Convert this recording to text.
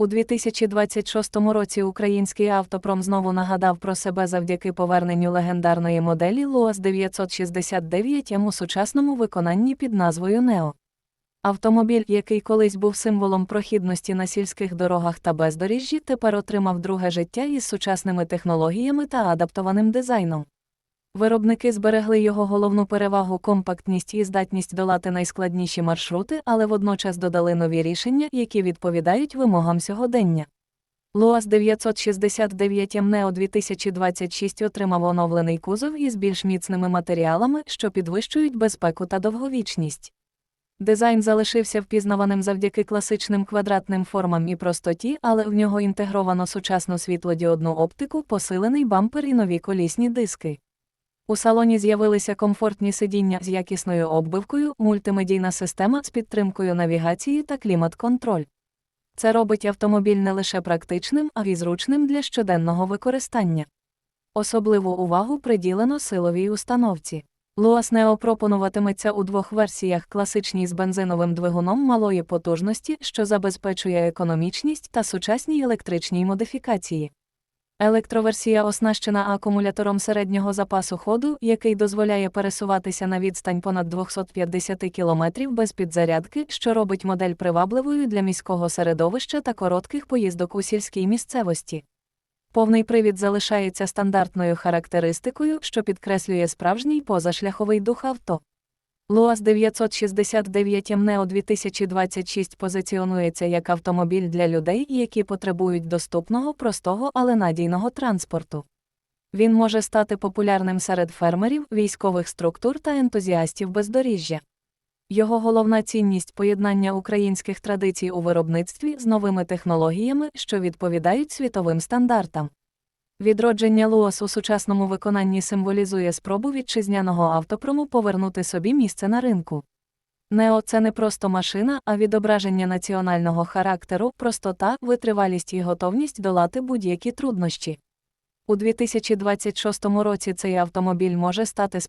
У 2026 році український автопром знову нагадав про себе завдяки поверненню легендарної моделі ЛУАЗ 969 М у сучасному виконанні під назвою Нео. Автомобіль, який колись був символом прохідності на сільських дорогах та бездоріжжі, тепер отримав друге життя із сучасними технологіями та адаптованим дизайном. Виробники зберегли його головну перевагу компактність і здатність долати найскладніші маршрути, але водночас додали нові рішення, які відповідають вимогам сьогодення. ЛУАЗ 969 МНЕО 2026 отримав оновлений кузов із більш міцними матеріалами, що підвищують безпеку та довговічність. Дизайн залишився впізнаваним завдяки класичним квадратним формам і простоті, але в нього інтегровано сучасну світлодіодну оптику, посилений бампер і нові колісні диски. У салоні з'явилися комфортні сидіння з якісною оббивкою, мультимедійна система з підтримкою навігації та клімат-контроль. Це робить автомобіль не лише практичним, а й зручним для щоденного використання. Особливу увагу приділено силовій установці. Луас Нео пропонуватиметься у двох версіях класичній з бензиновим двигуном малої потужності, що забезпечує економічність та сучасній електричній модифікації. Електроверсія оснащена акумулятором середнього запасу ходу, який дозволяє пересуватися на відстань понад 250 км без підзарядки, що робить модель привабливою для міського середовища та коротких поїздок у сільській місцевості. Повний привід залишається стандартною характеристикою, що підкреслює справжній позашляховий дух авто. ЛУАЗ 969 МНЕО 2026 позиціонується як автомобіль для людей, які потребують доступного, простого, але надійного транспорту. Він може стати популярним серед фермерів, військових структур та ентузіастів бездоріжжя. Його головна цінність поєднання українських традицій у виробництві з новими технологіями, що відповідають світовим стандартам. Відродження ЛУОС у сучасному виконанні символізує спробу вітчизняного автопрому повернути собі місце на ринку. Нео це не просто машина, а відображення національного характеру, простота, витривалість і готовність долати будь-які труднощі. У 2026 році цей автомобіль може стати